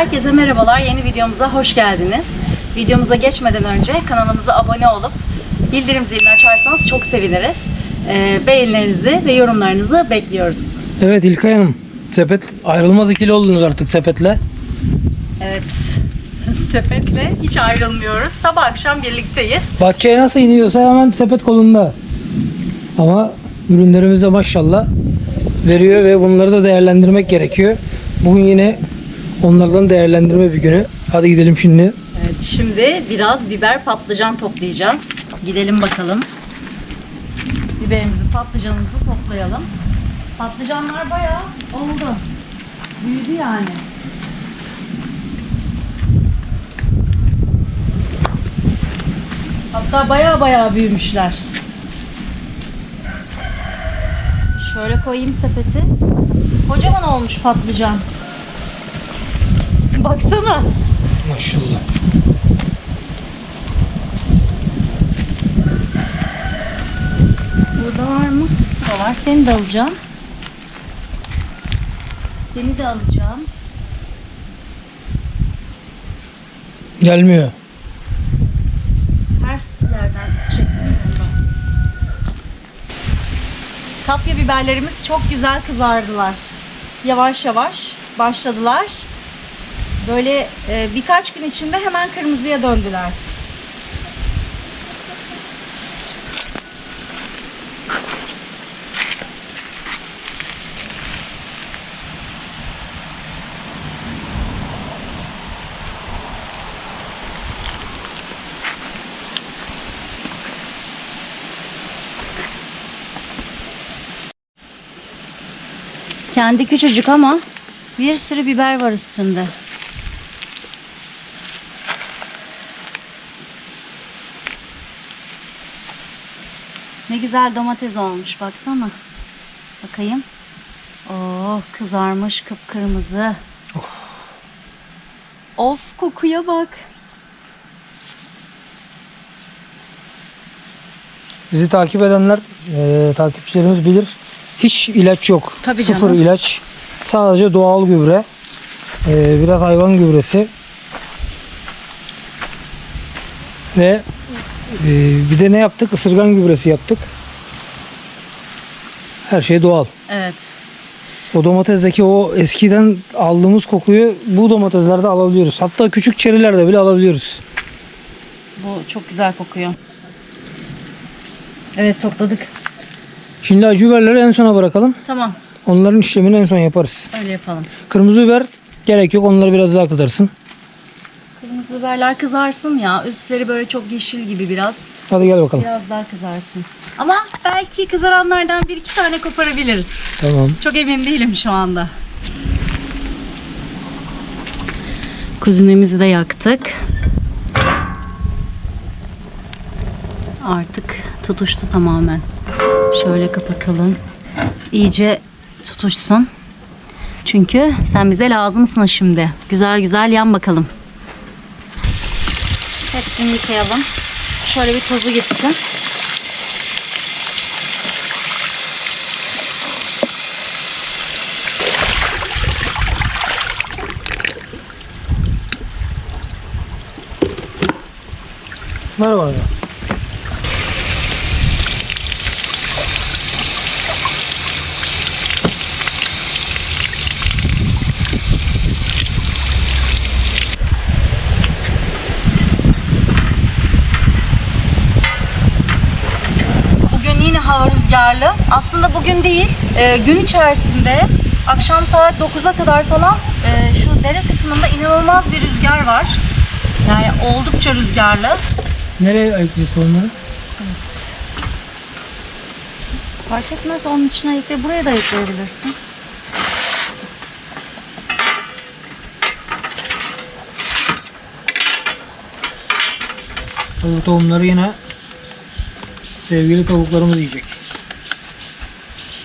Herkese merhabalar. Yeni videomuza hoş geldiniz. Videomuza geçmeden önce kanalımıza abone olup bildirim zilini açarsanız çok seviniriz. Ee, beğenilerinizi ve yorumlarınızı bekliyoruz. Evet İlkay Hanım. Sepet ayrılmaz ikili oldunuz artık sepetle. Evet. Sepetle hiç ayrılmıyoruz. Sabah akşam birlikteyiz. Bahçeye nasıl iniyorsa hemen sepet kolunda. Ama ürünlerimize maşallah veriyor ve bunları da değerlendirmek gerekiyor. Bugün yine onlardan değerlendirme bir günü. Hadi gidelim şimdi. Evet, şimdi biraz biber patlıcan toplayacağız. Gidelim bakalım. Biberimizi, patlıcanımızı toplayalım. Patlıcanlar bayağı oldu. Büyüdü yani. Hatta bayağı bayağı büyümüşler. Şöyle koyayım sepeti. Kocaman olmuş patlıcan. Baksana. Maşallah. Burada var mı? Burada var. Seni de alacağım. Seni de alacağım. Gelmiyor. Ters yerden çektim ondan. Kapya biberlerimiz çok güzel kızardılar. Yavaş yavaş başladılar. Böyle e, birkaç gün içinde hemen kırmızıya döndüler. Kendi küçücük ama bir sürü biber var üstünde. Güzel domates olmuş baksana. Bakayım. Oo kızarmış kıpkırmızı. Of kokuya bak. Bizi takip edenler, e, takipçilerimiz bilir. Hiç ilaç yok. Tabii Sıfır canım. ilaç. Sadece doğal gübre. E, biraz hayvan gübresi. Ve e, bir de ne yaptık? Isırgan gübresi yaptık. Her şey doğal. Evet. O domatezdeki o eskiden aldığımız kokuyu bu domateslerde alabiliyoruz. Hatta küçük çerilerde bile alabiliyoruz. Bu çok güzel kokuyor. Evet topladık. Şimdi acı biberleri en sona bırakalım. Tamam. Onların işlemini en son yaparız. Öyle yapalım. Kırmızı biber gerek yok. Onları biraz daha kızarsın. Biberler kızarsın ya. Üstleri böyle çok yeşil gibi biraz. Hadi gel bakalım. Biraz daha kızarsın. Ama belki kızaranlardan bir iki tane koparabiliriz. Tamam. Çok emin değilim şu anda. Kuzunemizi de yaktık. Artık tutuştu tamamen. Şöyle kapatalım. İyice tutuşsun. Çünkü sen bize lazımsın şimdi. Güzel güzel yan bakalım. Hepsini yıkayalım. Şöyle bir tozu gitsin. Ver bana. Bugün yine hava rüzgarlı. Aslında bugün değil, e, gün içerisinde akşam saat 9'a kadar falan e, şu dere kısmında inanılmaz bir rüzgar var. Yani oldukça rüzgarlı. Nereye ayıklayacağız tohumları? Fark etmez onun içine ayıkla, buraya da ayıklayabilirsin. Bu tohumları yine sevgili tavuklarımız yiyecek.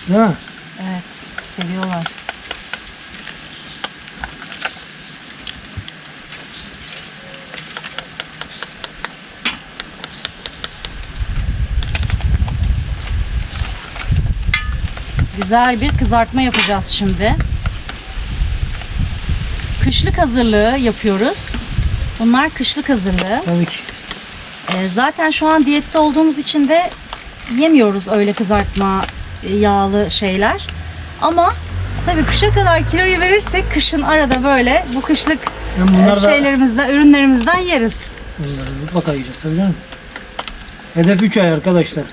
Değil mi? Evet, seviyorlar. Güzel bir kızartma yapacağız şimdi. kışlık hazırlığı yapıyoruz. Bunlar kışlık hazırlığı. Tabii ki. Ee, zaten şu an diyette olduğumuz için de yemiyoruz öyle kızartma yağlı şeyler. Ama tabii kışa kadar kiloyu verirsek kışın arada böyle bu kışlık e, bunlar da şeylerimizden, ürünlerimizden yeriz. bunları mutlaka yiyeceğiz tabii canım. Hedef 3 ay arkadaşlar.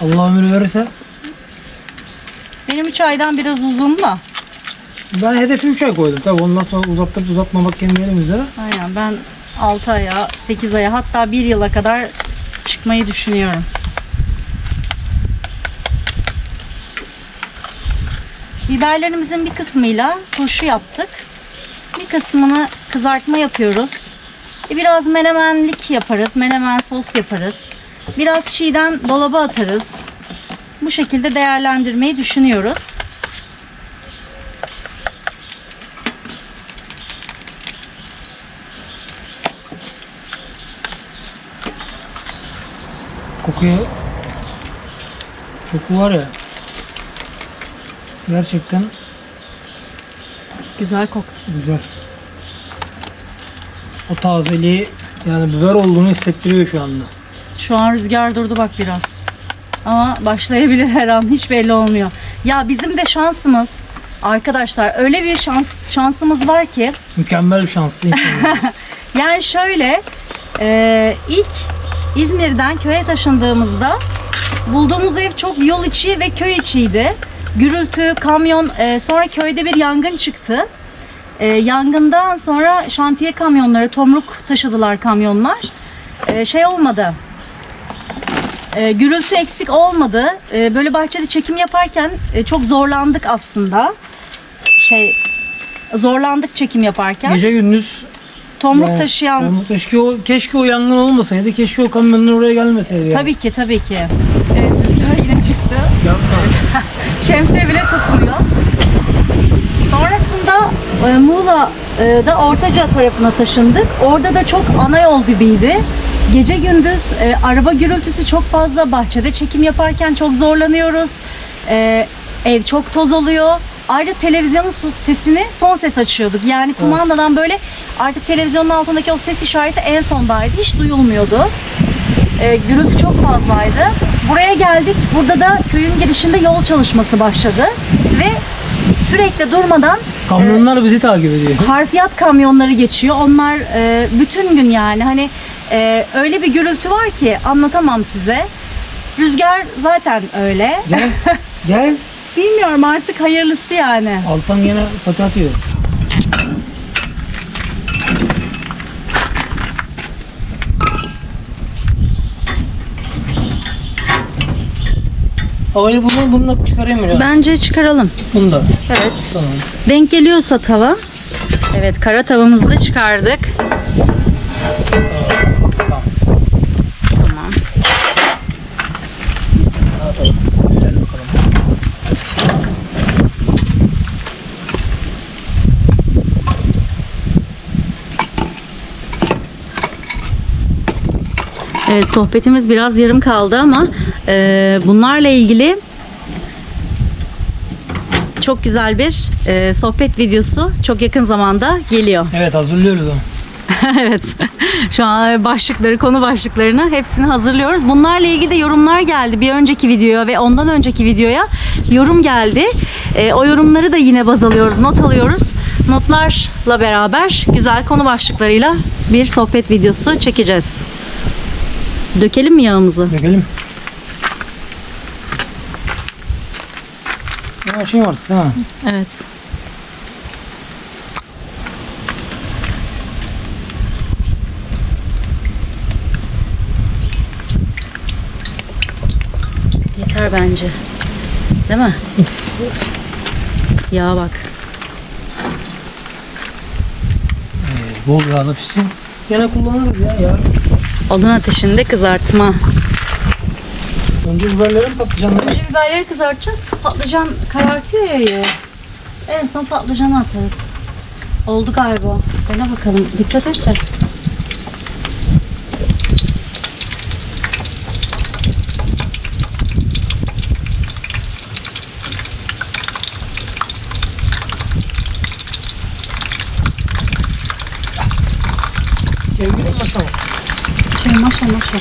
Allah ömür verirse Benim 3 aydan biraz uzun da. ben hedefi 3 ay koydum. Tabii ondan sonra uzattırıp uzatmamak kendi elimizde. Aynen ben 6 aya, 8 aya hatta 1 yıla kadar çıkmayı düşünüyorum. Biberlerimizin bir kısmıyla turşu yaptık. Bir kısmını kızartma yapıyoruz. E, Biraz menemenlik yaparız. Menemen sos yaparız. Biraz şiiden dolaba atarız. Bu şekilde değerlendirmeyi düşünüyoruz. Kokuya koku var ya. Gerçekten Güzel koktu. güzel. O tazeliği yani biber olduğunu hissettiriyor şu anda. Şu an rüzgar durdu bak biraz. Ama başlayabilir her an hiç belli olmuyor. Ya bizim de şansımız arkadaşlar öyle bir şans şansımız var ki Mükemmel bir şanslı yani şöyle e, ilk İzmir'den köye taşındığımızda bulduğumuz ev çok yol içi ve köy içiydi. Gürültü, kamyon e, sonra köyde bir yangın çıktı. E, yangından sonra şantiye kamyonları, tomruk taşıdılar kamyonlar. E, şey olmadı. E, gürültü eksik olmadı. E, böyle bahçede çekim yaparken e, çok zorlandık aslında. Şey zorlandık çekim yaparken. Gece gündüz tomruk yani, taşıyan tomruk keşke o, keşke o yangın olmasaydı. Keşke o kamyonlar oraya gelmeseydi. yani. Tabii ki tabii ki. Evet rüzgar yine çıktı. Yapma. Şemsiye bile tutmuyor. Sonrasında e, Muğla'da Ortaca tarafına taşındık. Orada da çok ana yol gibiydi. Gece gündüz e, araba gürültüsü çok fazla. Bahçede çekim yaparken çok zorlanıyoruz. E, ev çok toz oluyor. Ayrıca televizyonun sesini son ses açıyorduk. Yani kumandadan böyle artık televizyonun altındaki o ses işareti en sondaydı. Hiç duyulmuyordu. E, gürültü çok fazlaydı. Buraya geldik. Burada da köyün girişinde yol çalışması başladı. Ve sü- sürekli durmadan Kamyonlar bizi takip ediyor. harfiyat kamyonları geçiyor. Onlar e, bütün gün yani hani e, öyle bir gürültü var ki anlatamam size. Rüzgar zaten öyle. Gel. Gel. Bilmiyorum artık hayırlısı yani. Altan yine pati atıyor. Havayı bunu bununla çıkarayım mı ya? Bence çıkaralım. Bunu da. Evet. Tamam. Denk geliyorsa tava. Evet kara tavamızı da çıkardık. Tamam. Tamam. Atalım. Gel bakalım. Evet sohbetimiz biraz yarım kaldı ama e, bunlarla ilgili çok güzel bir e, sohbet videosu çok yakın zamanda geliyor. Evet hazırlıyoruz onu. evet. Şu an başlıkları, konu başlıklarını hepsini hazırlıyoruz. Bunlarla ilgili de yorumlar geldi. Bir önceki videoya ve ondan önceki videoya yorum geldi. E, o yorumları da yine baz alıyoruz, not alıyoruz. Notlarla beraber güzel konu başlıklarıyla bir sohbet videosu çekeceğiz. Dökelim mi yağımızı? Dökelim. Ben açayım artık değil mi? Evet. Yeter bence. Değil mi? Yağa bak. Evet, bol yağda pişsin. Gene kullanırız ya ya. Odun ateşinde kızartma. Önce biberlerin patlıcanları. Önce biberleri kızartacağız. Patlıcan karartıyor ya yağı. En son patlıcanı atarız. Oldu galiba. Dene bakalım. Dikkat et de. Sevgilim maşa mı? Şey maşa maşa.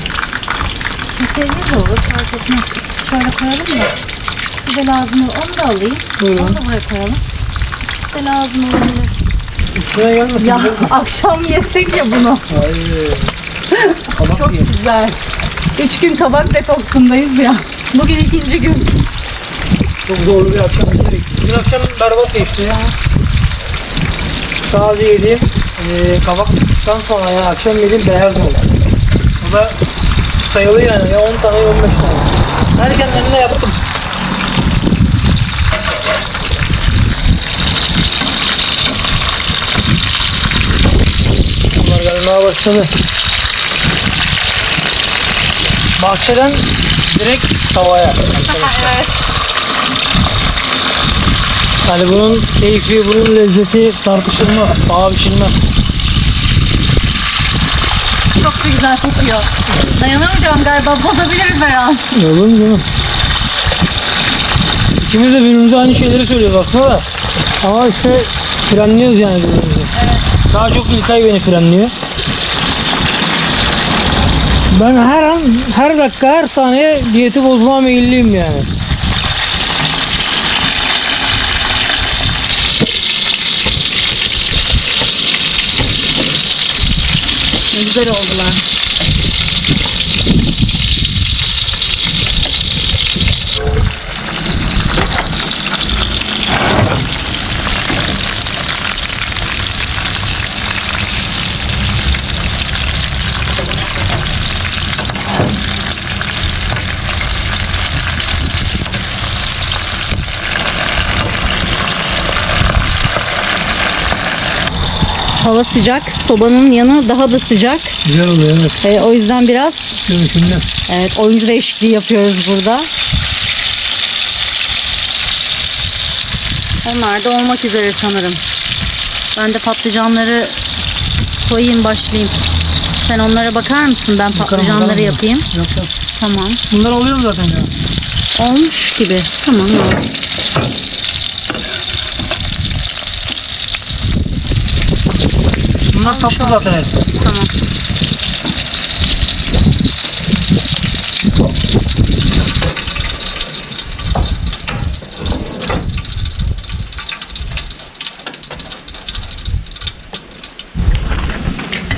Şekerli de olur fark etmez. Şöyle koyalım da. Size lazım olur. Onu da alayım. Buyurun. Onu da buraya koyalım. De lazım olabilir. Üstüne gelmesin. Ya akşam yesek ya bunu. Hayır. Çok yiyelim. güzel. Üç gün kabak detoksundayız ya. Bugün ikinci gün. Çok zorlu bir akşam geçirdik. Bugün akşam berbat geçti ya. Sadece yediğim e, kabaktan sonra yani akşam yediğim beyaz oldu. Da sayılı yani ya 10 tane ya 15 tane. Erkenlerinde yaptım. Bunlar gelmeye başladı. Bahçeden direkt tavaya. evet. Yani bunun keyfi, bunun lezzeti tartışılmaz, paha biçilmez. Çok da güzel kokuyor. Dayanamayacağım galiba. Bozabilirim her an. Olur mu canım? İkimiz de birbirimize aynı şeyleri söylüyoruz aslında da. Ama işte frenliyoruz yani birbirimizi. Daha çok İlkay beni frenliyor. Ben her an, her dakika, her saniye diyeti bozmaya meyilliyim yani. Güzel oldular. Hava sıcak, sobanın yanı daha da sıcak. Güzel oluyor evet. Ee, o yüzden biraz Dönüşümde. evet oyuncu değişikliği yapıyoruz burada. Onlar da olmak üzere sanırım. Ben de patlıcanları soyayım başlayayım. Sen onlara bakar mısın? Ben patlıcanları bakarım. yapayım. Yok yok. Tamam. Bunlar oluyor mu zaten ya? Olmuş gibi. Tamam. al. Bunlar tatlı zaten hepsi. Tamam.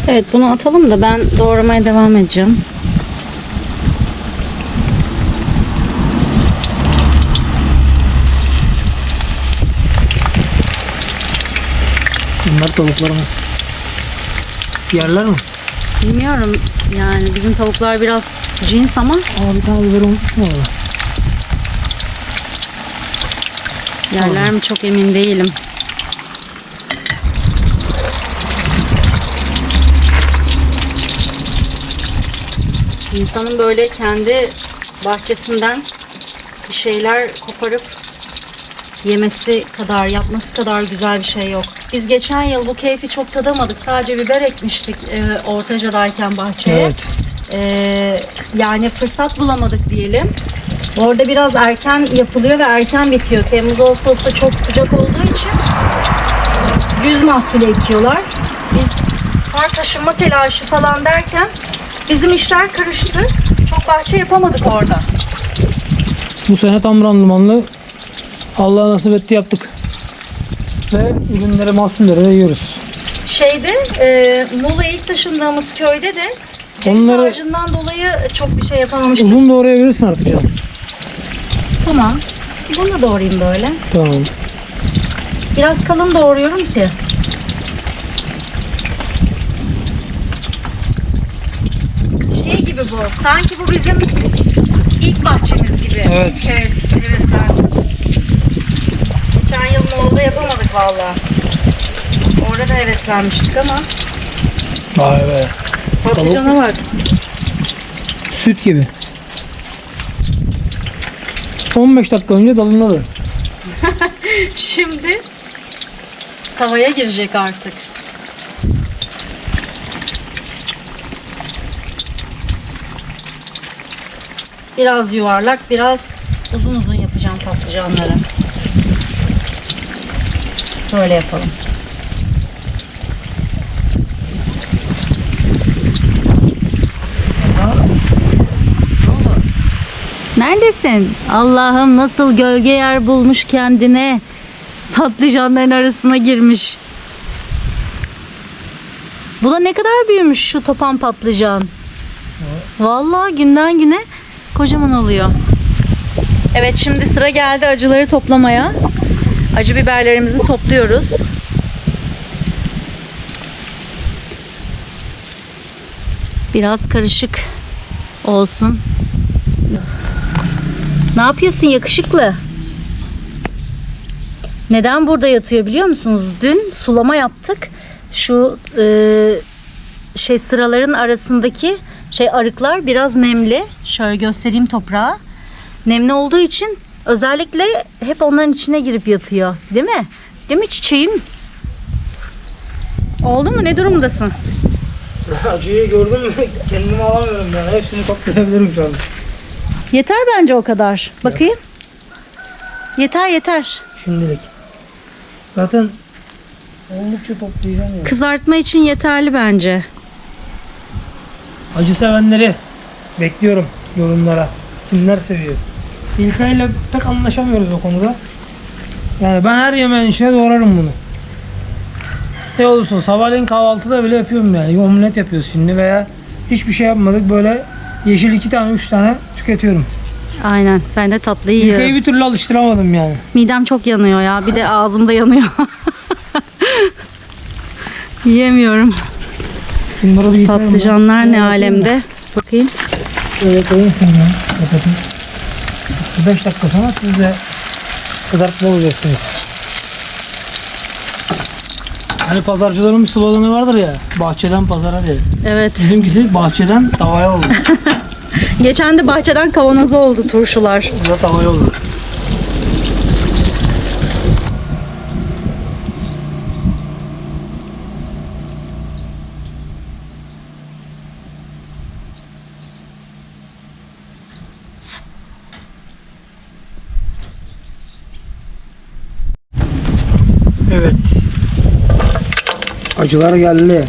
Evet bunu atalım da ben doğramaya devam edeceğim. Bunlar tavuklarımız. Yerler mi? Bilmiyorum yani bizim tavuklar biraz cins ama Aa bir tane biber unutmuş mu orada? yerler mi çok emin değilim. İnsanın böyle kendi bahçesinden bir şeyler koparıp yemesi kadar, yapması kadar güzel bir şey yok. Biz geçen yıl bu keyfi çok tadamadık. Sadece biber ekmiştik e, Ortaca'dayken bahçeye. Evet. Ee, yani fırsat bulamadık diyelim. Orada biraz erken yapılıyor ve erken bitiyor. Temmuz Ağustos'ta çok sıcak olduğu için yüz mahsulü ekiyorlar. Biz sonra taşınma telaşı falan derken bizim işler karıştı. Çok bahçe yapamadık orada. Bu sene tam randımanlı Allah nasip etti yaptık. Ve ürünleri, mahsulleri de yiyoruz. Şeyde e, Muğla'ya ilk taşındığımız köyde de ceviz Onları- ağacından dolayı çok bir şey yapamamıştık. Uzun doğrayabilirsin artık canım. Tamam. Bunu da doğrayayım böyle. Tamam. Biraz kalın doğruyorum ki. Şey gibi bu. Sanki bu bizim ilk bahçemiz gibi. Evet. Heves, heveslendik. Geçen yıl Moğol'da yapamadık valla. Orada da heveslenmiştik ama Vay be. patlıcana bak. Süt gibi. 15 dakika önce dalındadı. Şimdi tavaya girecek artık. Biraz yuvarlak, biraz uzun uzun yapacağım patlıcanları. Şöyle yapalım. Neredesin? Allah'ım nasıl gölge yer bulmuş kendine. Patlıcanların arasına girmiş. Bu da ne kadar büyümüş şu topan patlıcan. Vallahi günden güne kocaman oluyor. Evet şimdi sıra geldi acıları toplamaya. Acı biberlerimizi topluyoruz. Biraz karışık olsun. Ne yapıyorsun yakışıklı? Neden burada yatıyor biliyor musunuz? Dün sulama yaptık. Şu e, şey sıraların arasındaki şey arıklar biraz nemli. Şöyle göstereyim toprağı. Nemli olduğu için özellikle hep onların içine girip yatıyor. Değil mi? Değil mi çiçeğim? Oldu mu? Ne durumdasın? Acıyı gördüm kendimi alamıyorum yani. Hepsini toplayabilirim şu an. Yeter bence o kadar. Bakayım. Yeter yeter. Şimdilik. Zaten oldukça toplayacağım ya. Kızartma için yeterli bence. Acı sevenleri bekliyorum yorumlara. Kimler seviyor? İlkay ile pek anlaşamıyoruz o konuda. Yani ben her yemeğin içine doğrarım bunu. Ne olursun sabahleyin kahvaltıda bile yapıyorum yani. Omlet yapıyoruz şimdi veya hiçbir şey yapmadık böyle yeşil iki tane üç tane tüketiyorum. Aynen. Ben de tatlıyı İlkay'ı yiyorum. bir türlü alıştıramadım yani. Midem çok yanıyor ya. Bir de ağzımda yanıyor. Yiyemiyorum. Patlıcanlar ne alemde? Bakayım. Şöyle koyayım. Kapatayım. 5 dakika sonra siz de kızartma olacaksınız. Hani pazarcıların bir sloganı vardır ya. Bahçeden pazara diye. Evet. Bizimkisi bahçeden tavaya oldu. Geçen de bahçeden kavanozu oldu turşular. Bu da tavaya oldu. Evet. Acılar geldi.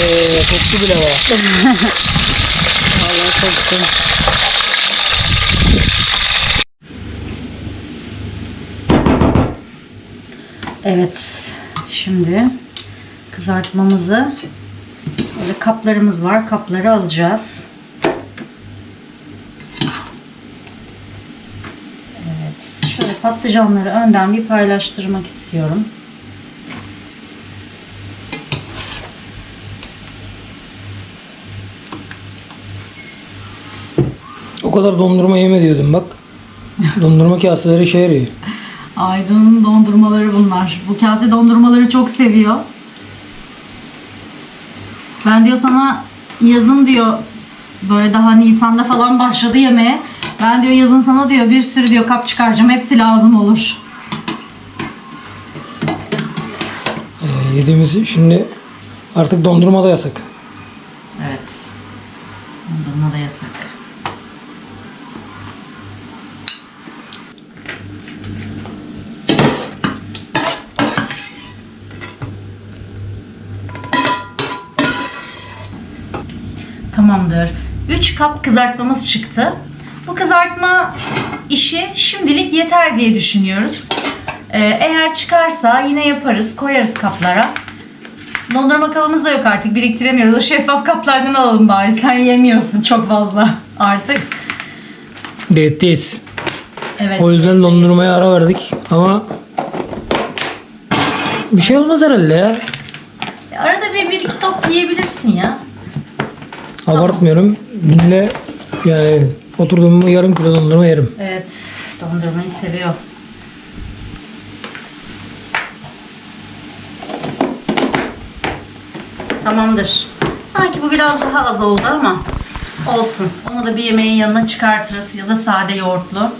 Ee, koktu bile var. Vallahi korktum. Evet. Şimdi kızartmamızı kaplarımız var. Kapları alacağız. Evet. Şöyle patlıcanları önden bir paylaştırmak istiyorum. O kadar dondurma yeme diyordum bak. Dondurma kaseleri işe yarıyor. Aydın'ın dondurmaları bunlar. Bu kase dondurmaları çok seviyor. Ben diyor sana yazın diyor böyle daha Nisan'da falan başladı yemeğe. Ben diyor yazın sana diyor bir sürü diyor kap çıkaracağım. Hepsi lazım olur. Ee, yediğimiz şimdi artık dondurma da yasak. Evet. Dondurma da yasak. 3 kap kızartmamız çıktı. Bu kızartma işi şimdilik yeter diye düşünüyoruz. Ee, eğer çıkarsa yine yaparız, koyarız kaplara. Dondurma kabımız da yok artık biriktiremiyoruz. O şeffaf kaplardan alalım bari. Sen yemiyorsun çok fazla artık. Diyetteyiz. Evet. O yüzden dondurmaya ara verdik ama bir şey olmaz herhalde ya. Arada bir, bir iki top yiyebilirsin ya. Abartmıyorum. Günde yani oturduğum yarım kilo dondurma yerim. Evet. Dondurmayı seviyor. Tamamdır. Sanki bu biraz daha az oldu ama olsun. Onu da bir yemeğin yanına çıkartırız ya da sade yoğurtlu.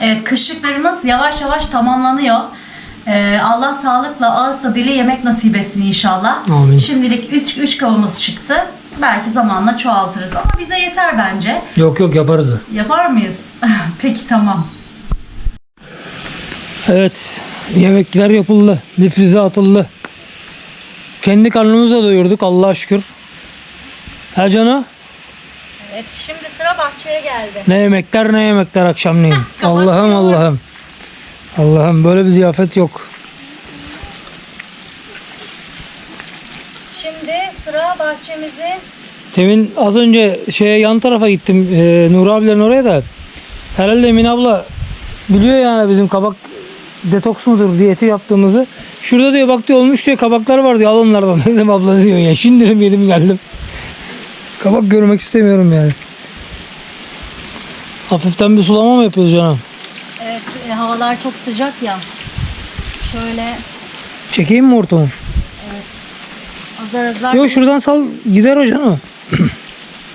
Evet kışlıklarımız yavaş yavaş tamamlanıyor. Ee, Allah sağlıkla ağız tadıyla yemek nasip etsin inşallah. Amin. Şimdilik 3 3 kabımız çıktı. Belki zamanla çoğaltırız ama bize yeter bence. Yok yok yaparız da. Yapar mıyız? Peki tamam. Evet. Yemekler yapıldı. Difrize atıldı. Kendi karnımıza doyurduk Allah'a şükür. Ha canı? Evet şimdi sıra bahçeye geldi. Ne yemekler ne yemekler akşamleyin. Allah'ım Allah'ım. Allah'ım böyle bir ziyafet yok. Şimdi bahçemizi Temin az önce şeye yan tarafa gittim. E, Nur abilerin oraya da. Herhalde Emin abla biliyor yani bizim kabak detoks mudur diyeti yaptığımızı. Şurada diyor bak diyor olmuş diyor kabaklar var diyor al onlardan dedim abla diyor ya. Şimdi dedim yedim geldim. Kabak görmek istemiyorum yani. Hafiften bir sulama mı yapıyoruz canım? evet e, havalar çok sıcak ya. Şöyle Çekeyim mi ortamı? Azar azar. Yok şuradan sal gider o canım.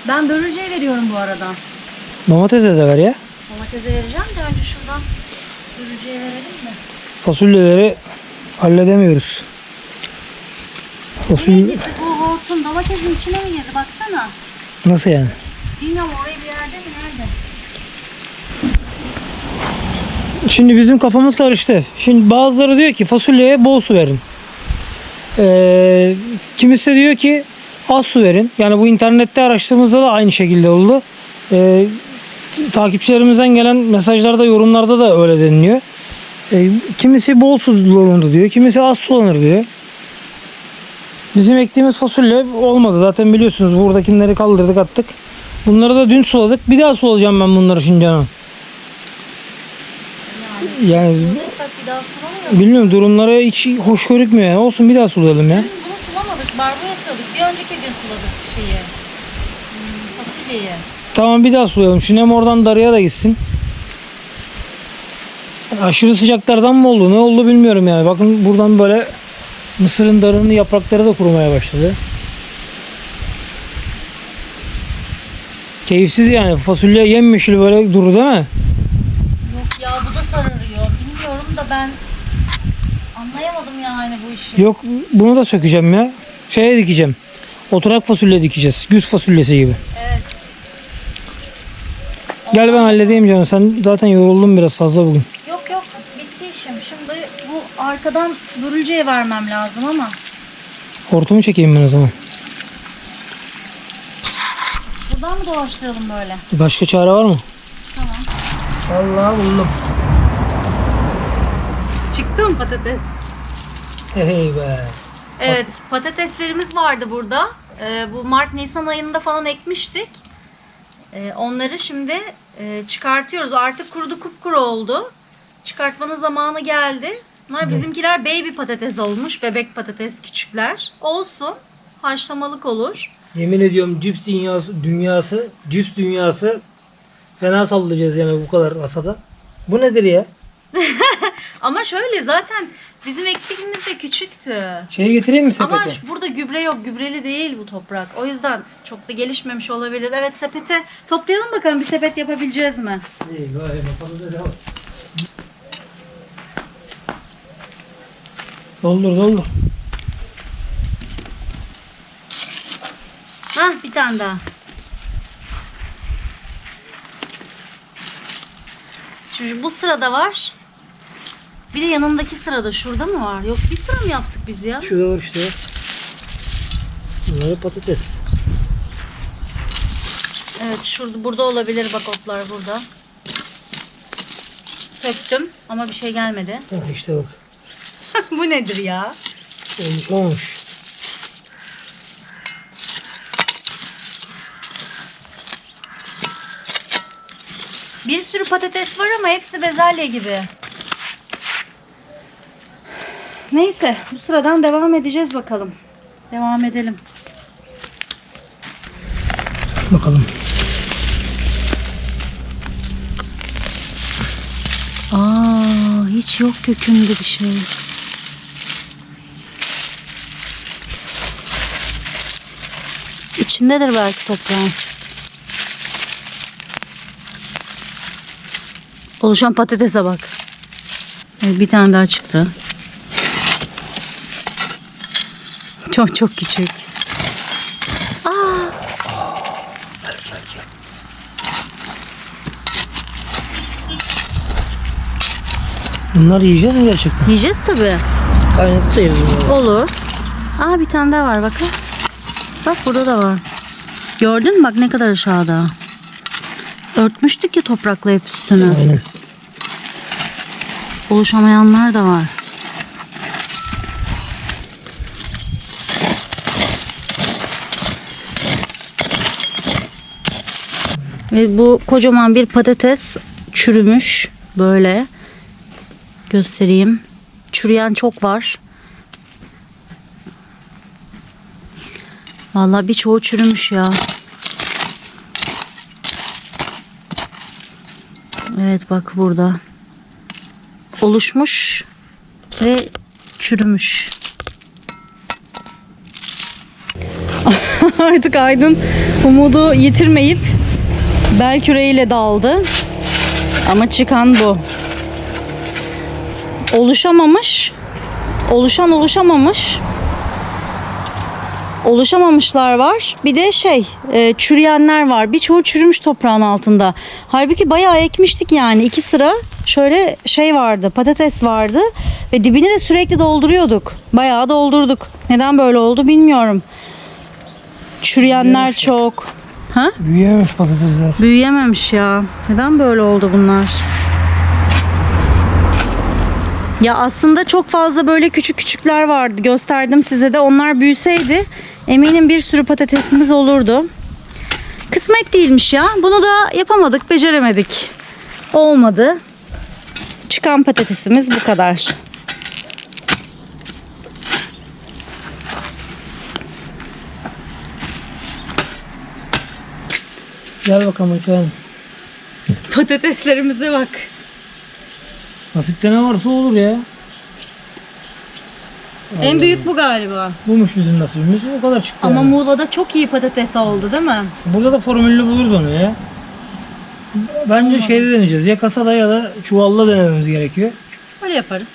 Ben börülceyi veriyorum bu arada. Domatese de ver ya. Domatese vereceğim de önce şuradan börülceyi verelim mi? Fasulyeleri halledemiyoruz. Fasulye? Bu hortum domatesin içine mi girdi baksana. nasıl yani? Bilmiyorum oraya bir yerde mi nerede? Şimdi bizim kafamız karıştı. Şimdi bazıları diyor ki fasulyeye bol su verin. Ee, kimisi diyor ki az su verin. Yani bu internette araştırdığımızda da aynı şekilde oldu. Ee, takipçilerimizden gelen mesajlarda, yorumlarda da öyle deniliyor. Ee, kimisi bol sulanır diyor, kimisi az sulanır diyor. Bizim ektiğimiz fasulye olmadı. Zaten biliyorsunuz buradakileri kaldırdık attık. Bunları da dün suladık. Bir daha sulayacağım ben bunları şimdi canım. Yani sulamıyor. Bilmiyorum durumları hiç hoş görükmüyor. Yani. Olsun bir daha sulayalım ya. Bunu sulamadık. Barbunya suladık. Bir önceki gün suladık şeyi. Hmm, fasulyeyi. Tamam bir daha sulayalım. Şimdi hem oradan darıya da gitsin. Aşırı sıcaklardan mı oldu? Ne oldu bilmiyorum yani. Bakın buradan böyle mısırın darının yaprakları da kurumaya başladı. Keyifsiz yani. Fasulye yemyeşil böyle durur değil mi? Yok ya bu da sararıyor. Bilmiyorum da ben yani bu işi. Yok bunu da sökeceğim ya. Şeye dikeceğim. Oturak fasulye dikeceğiz. Güz fasulyesi gibi. Evet. Gel ben halledeyim canım. Sen zaten yoruldun biraz fazla bugün. Yok yok bitti işim. Şimdi bu arkadan börülceye vermem lazım ama. Hortumu çekeyim ben o zaman. Buradan mı dolaştıralım böyle? Başka çare var mı? Tamam. Allah buldum. Çıktı mı patates? Hey be. Evet patateslerimiz vardı burada. Ee, bu Mart Nisan ayında falan ekmiştik. Ee, onları şimdi e, çıkartıyoruz. Artık kurudu kupkuru oldu. Çıkartmanın zamanı geldi. Bunlar bizimkiler baby patates olmuş. Bebek patates küçükler. Olsun. Haşlamalık olur. Yemin ediyorum cips dünyası, dünyası, cips dünyası fena sallayacağız yani bu kadar masada. Bu nedir ya? Ama şöyle zaten bizim ektiğimiz de küçüktü. Şeyi getireyim mi sepete? Ama şu- burada gübre yok. Gübreli değil bu toprak. O yüzden çok da gelişmemiş olabilir. Evet sepete toplayalım bakalım bir sepet yapabileceğiz mi? İyi, vay, patates al. Doldur doldur. Hah bir tane daha. Şimdi bu sırada var. Bir de yanındaki sırada şurada mı var? Yok bir sıra mı yaptık biz ya? Şurada var işte. Bunları patates. Evet şurada burada olabilir bak otlar burada. Söktüm ama bir şey gelmedi. Hah işte bak. bu nedir ya? Olmuş. Bir sürü patates var ama hepsi bezelye gibi. Neyse bu sıradan devam edeceğiz bakalım. Devam edelim. Bakalım. Aa hiç yok kökünde bir şey. İçindedir belki toprağın. Oluşan patatese bak. Evet, bir tane daha çıktı. Çok çok küçük. Aa. Bunları yiyeceğiz mi gerçekten? Yiyeceğiz tabii. Kaynatıp da yeriz bunları. Olur. Aa bir tane daha var bakın. Bak burada da var. Gördün mü bak ne kadar aşağıda. Örtmüştük ya toprakla hep üstünü. Aynen. Oluşamayanlar da var. Ve bu kocaman bir patates çürümüş. Böyle göstereyim. Çürüyen çok var. Vallahi birçoğu çürümüş ya. Evet bak burada oluşmuş ve çürümüş. Artık Aydın umudu yitirmeyip bel küreğiyle daldı. Ama çıkan bu. Oluşamamış. Oluşan oluşamamış. Oluşamamışlar var. Bir de şey e, çürüyenler var. Birçoğu çürümüş toprağın altında. Halbuki bayağı ekmiştik yani. iki sıra şöyle şey vardı. Patates vardı. Ve dibini de sürekli dolduruyorduk. Bayağı doldurduk. Neden böyle oldu bilmiyorum. Çürüyenler çok. Ha? Büyüyememiş patatesler. Büyüyememiş ya. Neden böyle oldu bunlar? Ya aslında çok fazla böyle küçük küçükler vardı. Gösterdim size de. Onlar büyüseydi eminim bir sürü patatesimiz olurdu. Kısmet değilmiş ya. Bunu da yapamadık, beceremedik. Olmadı. Çıkan patatesimiz bu kadar. Gel bakalım bakalım. Patateslerimize bak. Nasipte ne varsa olur ya. En büyük bu galiba. Buymuş bizim nasibimiz. O kadar çıktı. Ama yani. Muğla'da çok iyi patates oldu değil mi? Burada da formüllü buluruz onu ya. Bence şeyde deneyeceğiz. Ya kasada ya da çuvalla denememiz gerekiyor. Öyle yaparız.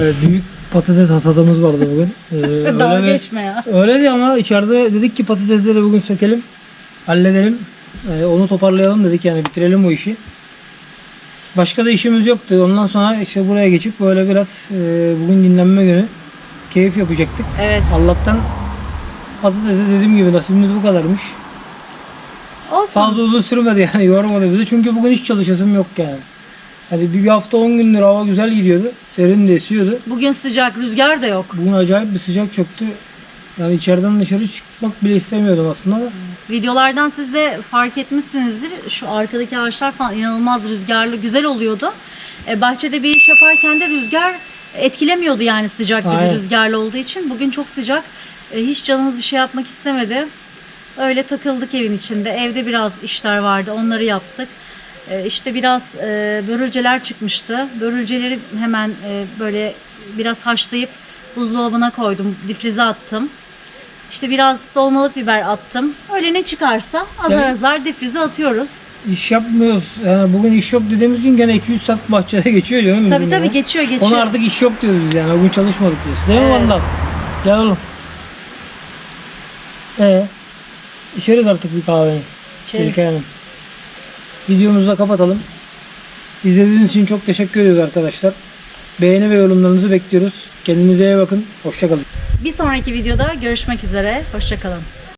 Evet, büyük patates hasadımız vardı bugün. Ee, Dalga öyle, geçme ya. öyleydi ama içeride dedik ki patatesleri bugün sökelim. Halledelim. Ee, onu toparlayalım dedik yani bitirelim bu işi. Başka da işimiz yoktu. Ondan sonra işte buraya geçip böyle biraz e, bugün dinlenme günü keyif yapacaktık. Evet. Allah'tan patatese dediğim gibi nasibimiz bu kadarmış. Olsun. Fazla uzun sürmedi yani yormadı bizi. Çünkü bugün hiç çalışasım yok yani. Hani bir hafta 10 gündür hava güzel gidiyordu. Serin de esiyordu. Bugün sıcak, rüzgar da yok. Bugün acayip bir sıcak çöktü. Yani içeriden dışarı çıkmak bile istemiyordum aslında da. Videolardan siz de fark etmişsinizdir. Şu arkadaki ağaçlar falan inanılmaz rüzgarlı, güzel oluyordu. E, bahçede bir iş yaparken de rüzgar etkilemiyordu yani sıcak bizi Aynen. rüzgarlı olduğu için. Bugün çok sıcak. E, hiç canımız bir şey yapmak istemedi. Öyle takıldık evin içinde. Evde biraz işler vardı. Onları yaptık. E, işte biraz e, börülceler çıkmıştı. Börülceleri hemen e, böyle biraz haşlayıp buzdolabına koydum. Difrize attım. İşte biraz dolmalık biber attım. Öyle ne çıkarsa azar Yani- azar difrize atıyoruz. İş yapmıyoruz. Yani bugün iş yok dediğimiz gün gene 200 saat bahçede geçiyor canım. Tabii tabii ya. geçiyor geçiyor. Ona artık iş yok diyoruz biz yani. Bugün çalışmadık diyoruz. Değil mi Evet. Vandal? Gel oğlum. Ee, içeriz artık bir. İçeriz. İlkay Hanım. Videomuzu da kapatalım. İzlediğiniz için çok teşekkür ediyoruz arkadaşlar. Beğeni ve yorumlarınızı bekliyoruz. Kendinize iyi bakın. Hoşçakalın. Bir sonraki videoda görüşmek üzere. Hoşçakalın.